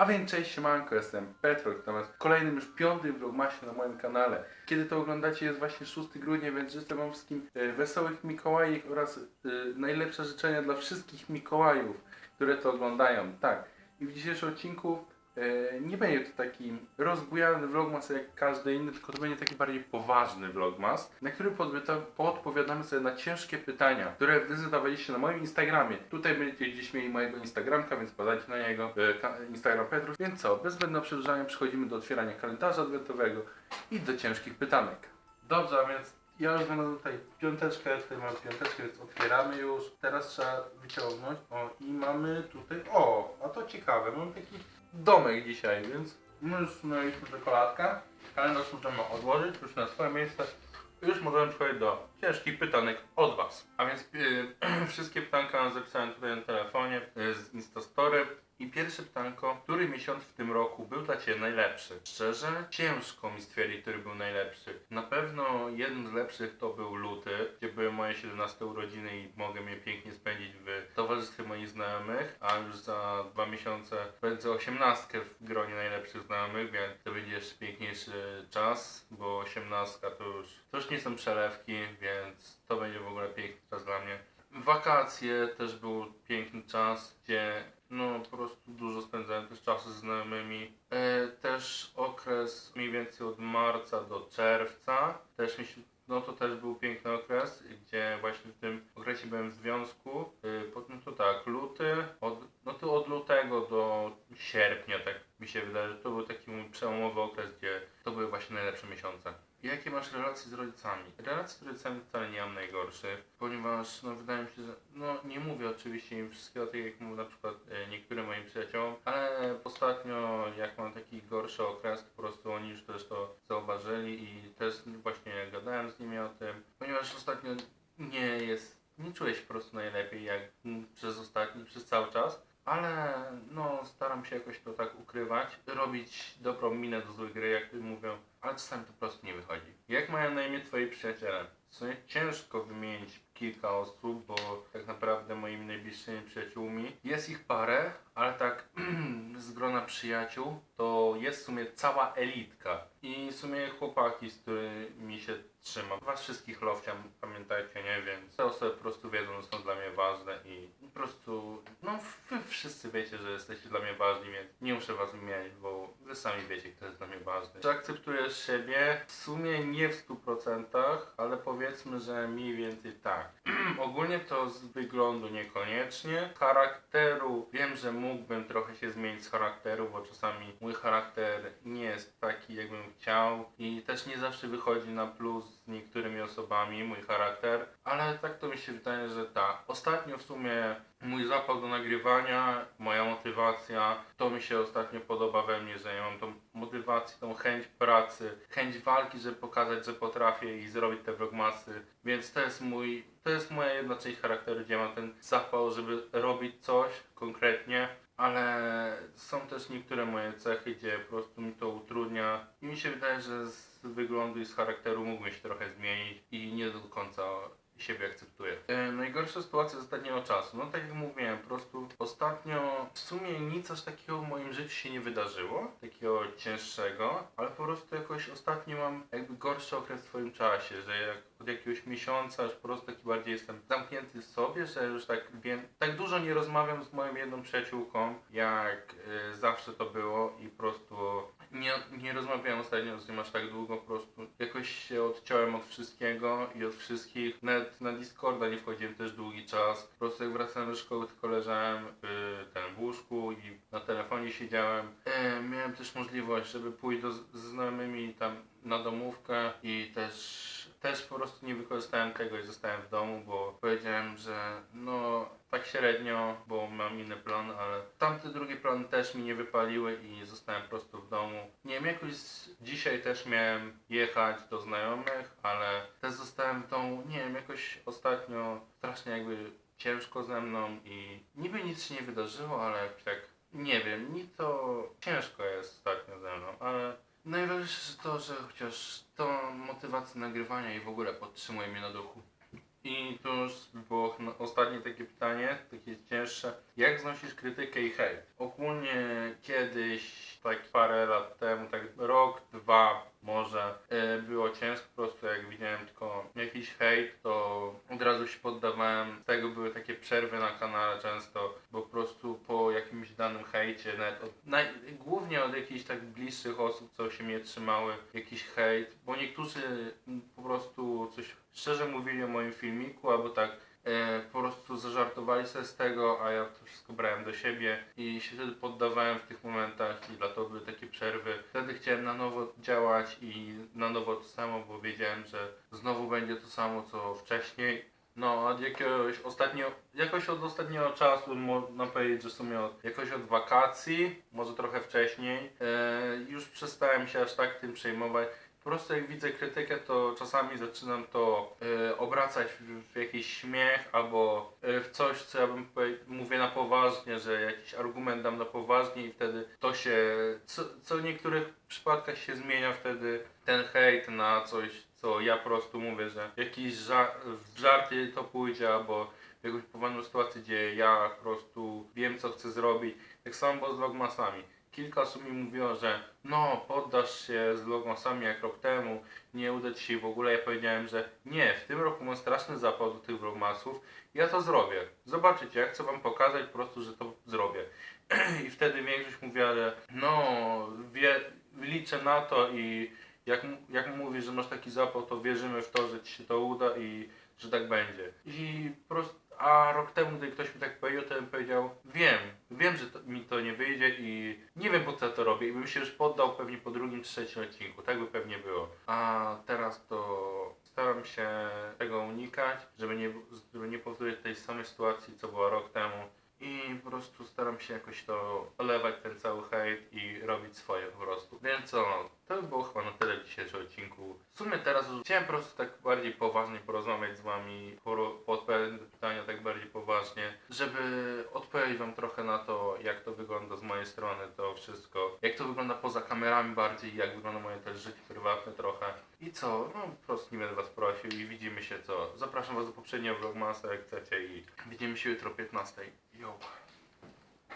A więc cześć, siemanko, jestem Petro, natomiast w kolejnym już piątym vlogmasie na moim kanale. Kiedy to oglądacie jest właśnie 6 grudnia, więc życzę wam wszystkim e, wesołych Mikołajek oraz e, najlepsze życzenia dla wszystkich Mikołajów, które to oglądają. Tak, i w dzisiejszym odcinku nie będzie to taki rozbujany vlogmas jak każdy inny, tylko to będzie taki bardziej poważny vlogmas, na podbyta- podpowiadamy sobie na ciężkie pytania, które wy zadawaliście na moim Instagramie. Tutaj będziecie gdzieś mieli mojego Instagramka, więc podajcie na niego e, Instagram Petrus. Więc co, bez zbędnego przedłużania przechodzimy do otwierania kalendarza adwentowego i do ciężkich pytanek. Dobrze, a więc ja już będę tutaj piąteczkę, tutaj mam piąteczkę, więc otwieramy już. Teraz trzeba wyciągnąć. O, i mamy tutaj, o, a to ciekawe, mamy taki domek dzisiaj, więc my już mieliśmy czekoladkę. Kalendarz możemy odłożyć już na swoje miejsce. Już możemy przechodzić do ciężkich pytanek od Was. A więc yy, wszystkie pytanka zapisałem tutaj na telefonie yy, z Instastory. I pierwsze pytanko, który miesiąc w tym roku był dla Ciebie najlepszy? Szczerze, ciężko mi stwierdzić, który był najlepszy. Na pewno jednym z lepszych to był luty, gdzie były moje 17 urodziny i mogę je pięknie spędzić towarzystwie moich znajomych, a już za dwa miesiące będę 18 w gronie najlepszych znajomych, więc to będzie jeszcze piękniejszy czas, bo 18 to już, to już nie są przelewki, więc to będzie w ogóle piękny czas dla mnie. Wakacje też był piękny czas, gdzie no po prostu dużo spędzałem też czasu z znajomymi. E, też okres mniej więcej od marca do czerwca. Też mi się, no to też był piękny okres, gdzie właśnie w tym okresie byłem w związku. Tak, luty, od, no to od lutego do sierpnia tak mi się wydaje, że to był taki mój przełomowy okres, gdzie to były właśnie najlepsze miesiące. Jakie masz relacje z rodzicami? Relacje z rodzicami wcale nie mam najgorszych, ponieważ no wydaje mi się, że no nie mówię oczywiście im wszystkiego tak jak mówię na przykład e, niektórym moim przyjaciołom, ale ostatnio jak mam taki gorszy okres, po prostu oni już też to zauważyli i też właśnie gadałem z nimi o tym, ponieważ ostatnio nie jest, nie czuję się po prostu najlepiej jak mm, przez ostatni, przez cały czas. Ale no, staram się jakoś robić dobrą minę do złej gry, jak mówią, ale czasami to po prostu nie wychodzi. Jak mają na imię twoi przyjaciele? Ciężko wymienić kilka osób, bo tak naprawdę moimi najbliższymi przyjaciółmi jest ich parę, ale tak z grona przyjaciół to jest w sumie cała elitka. I w sumie chłopaki, z którymi się trzymam. Was wszystkich lowciam, pamiętajcie, nie? Więc te osoby po prostu wiedzą, że są dla mnie ważne i po prostu, no wy wszyscy wiecie, że jesteście dla mnie ważni, więc nie muszę was wymieniać, bo wy sami wiecie, kto jest dla mnie ważny. Czy akceptujesz siebie? W sumie nie w 100%, ale powiedzmy, że mniej więcej tak. Ogólnie to z wyglądu niekoniecznie. Charakteru wiem, że mógłbym trochę się zmienić z charakteru, bo czasami mój charakter nie jest taki, jakbym chciał i też nie zawsze wychodzi na plus z niektórymi osobami mój charakter, ale tak to mi się wydaje, że tak. Ostatnio w sumie mój zapał do nagrywania, moja motywacja, to mi się ostatnio podoba we mnie, że ja mam tą motywację, chęć pracy, chęć walki, żeby pokazać, że potrafię i zrobić te vlogmasy, więc to jest mój, to jest moja jedna część charakteru, gdzie mam ten zapał, żeby robić coś konkretnie, ale są też niektóre moje cechy, gdzie po prostu mi to utrudnia. I mi się wydaje, że z wyglądu i z charakteru mógłbym się trochę zmienić i nie do końca siebie akceptuję. E, najgorsza sytuacja z ostatniego czasu. No tak jak mówiłem, po prostu ostatnio w sumie nic aż takiego w moim życiu się nie wydarzyło, takiego cięższego, ale po prostu jakoś ostatnio mam jakby gorszy okres w swoim czasie, że jak od jakiegoś miesiąca już po prostu taki bardziej jestem zamknięty w sobie, że już tak wiem, tak dużo nie rozmawiam z moją jedną przyjaciółką, jak e, zawsze to było i po prostu nie, nie rozmawiałem ostatnio z nią aż tak długo, po prostu jakoś się odciąłem od wszystkiego i od wszystkich. Nawet na Discorda nie wchodziłem też długi czas. Po prostu jak wracałem do szkoły, tylko leżałem w ten w łóżku i na telefonie siedziałem. E, miałem też możliwość, żeby pójść do, z znajomymi tam na domówkę i też też po prostu nie wykorzystałem tego i zostałem w domu, bo powiedziałem, że no tak średnio, bo mam inne plany, ale tamte drugie plany też mi nie wypaliły i zostałem po prostu w domu. Nie wiem, jakoś dzisiaj też miałem jechać do znajomych, ale też zostałem w domu, nie wiem, jakoś ostatnio strasznie jakby ciężko ze mną i niby nic się nie wydarzyło, ale jakoś tak nie wiem, mi to ciężko jest ostatnio ze mną, ale Najważniejsze to, że chociaż to motywacja nagrywania i w ogóle podtrzymuje mnie na duchu. I to już było ostatnie takie pytanie, takie cięższe. Jak znosisz krytykę i hejt? Ogólnie kiedyś, tak parę lat temu, tak rok, dwa może, e, było ciężko po prostu jak widziałem tylko jakiś hejt, to od razu się poddawałem. Z tego były takie przerwy na kanale często, bo po prostu po jakimś danym hejcie, nawet od, naj, głównie od jakichś tak bliższych osób, co się mnie trzymały, jakiś hejt, bo niektórzy po prostu coś szczerze mówili o moim filmiku, albo tak po prostu zażartowali sobie z tego, a ja to wszystko brałem do siebie i się wtedy poddawałem w tych momentach i dlatego były takie przerwy. Wtedy chciałem na nowo działać i na nowo to samo, bo wiedziałem, że znowu będzie to samo co wcześniej. No, od jakiegoś ostatnio, jakoś od ostatniego czasu można powiedzieć, że w sumie od, jakoś od wakacji, może trochę wcześniej, e, już przestałem się aż tak tym przejmować. Po prostu jak widzę krytykę, to czasami zaczynam to e, obracać w, w jakiś śmiech albo e, w coś, co ja bym mówię na poważnie, że jakiś argument dam na poważnie i wtedy to się, co, co w niektórych przypadkach się zmienia wtedy ten hejt na coś, co ja po prostu mówię, że jakiś ża- w żarty to pójdzie albo w jakąś poważną sytuację, gdzie ja po prostu wiem, co chcę zrobić. Tak samo z vlogmasami. Kilka osób mi mówiło, że no, poddasz się z vlogmasami jak rok temu, nie uda ci się w ogóle. Ja powiedziałem, że nie, w tym roku mam straszny zapał do tych vlogmasów, ja to zrobię. Zobaczycie, ja chcę wam pokazać po prostu, że to zrobię. I wtedy większość mówiła, że no, wie, liczę na to i jak, jak mówisz, że masz taki zapał, to wierzymy w to, że ci się to uda i że tak będzie. I po prostu, a rok temu, gdy ktoś mi tak powiedział, to bym powiedział, wiem, wiem, że to, mi to nie wyjdzie i nie wiem po co to robię i bym się już poddał pewnie po drugim, trzecim odcinku, tak by pewnie było. A teraz to staram się tego unikać, żeby nie, żeby nie powtórzyć tej samej sytuacji, co była rok temu. I po prostu staram się jakoś to olewać ten cały hejt i robić swoje po prostu. Więc co, no, to by było chyba na tyle w dzisiejszym odcinku. W sumie teraz chciałem po prostu tak bardziej poważnie porozmawiać z wami, poro- poodpowiadać na pytania tak bardziej poważnie, żeby odpowiedzieć wam trochę na to, jak to wygląda z mojej strony, to wszystko. Jak to wygląda poza kamerami bardziej, jak wygląda moje też życie prywatne trochę. I co, no po prostu nie będę was prosił i widzimy się co. Zapraszam was do poprzedniego vlogmasa jak chcecie i widzimy się jutro o 15. Yo.